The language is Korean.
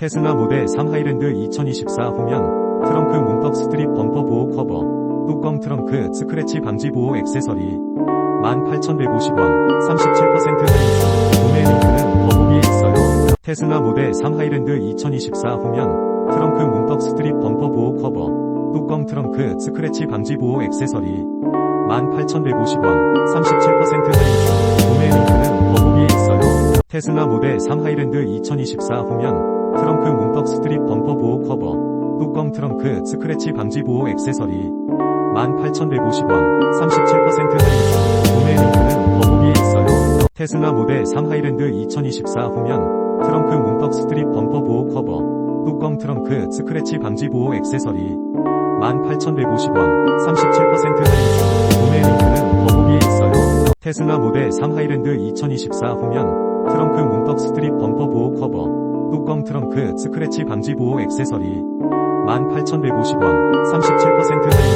테슬라 모델 3 하이랜드 2024 후면 트렁크 문턱 스트립 범퍼 보호 커버 뚜껑 트렁크 스크래치 방지 보호 액세서리 18,150원 37% 할인 구매 링크는 더보기에 있어요. 테슬라 모델 3 하이랜드 2024 후면 트렁크 문턱 스트립 범퍼 보호 커버 뚜껑 트렁크 스크래치 방지 보호 액세서리 18,150원 37% 할인 구매 링크는 더보기에 있어요. 테슬라 모델 3 하이랜드 2024 후면 트렁크 문턱 스트립 범퍼 보호 커버. 뚜껑 트렁크 스크래치 방지 보호 액세서리. 18,150원. 37% 할인 구매 링크는 더보기에 있어요. 테슬라 모델 3 하이랜드 2024 후면 트렁크 문턱 스트립 범퍼 보호 커버. 뚜껑 트렁크 스크래치 방지 보호 액세서리. 18,150원. 37% 할인 구매 링크는 더보기에 있어요. 테슬라 모델 3 하이랜드 2024 후면 트렁크 문 뚜껑 트렁크 스크래치 방지 보호 액세서리 18,150원 37% 할인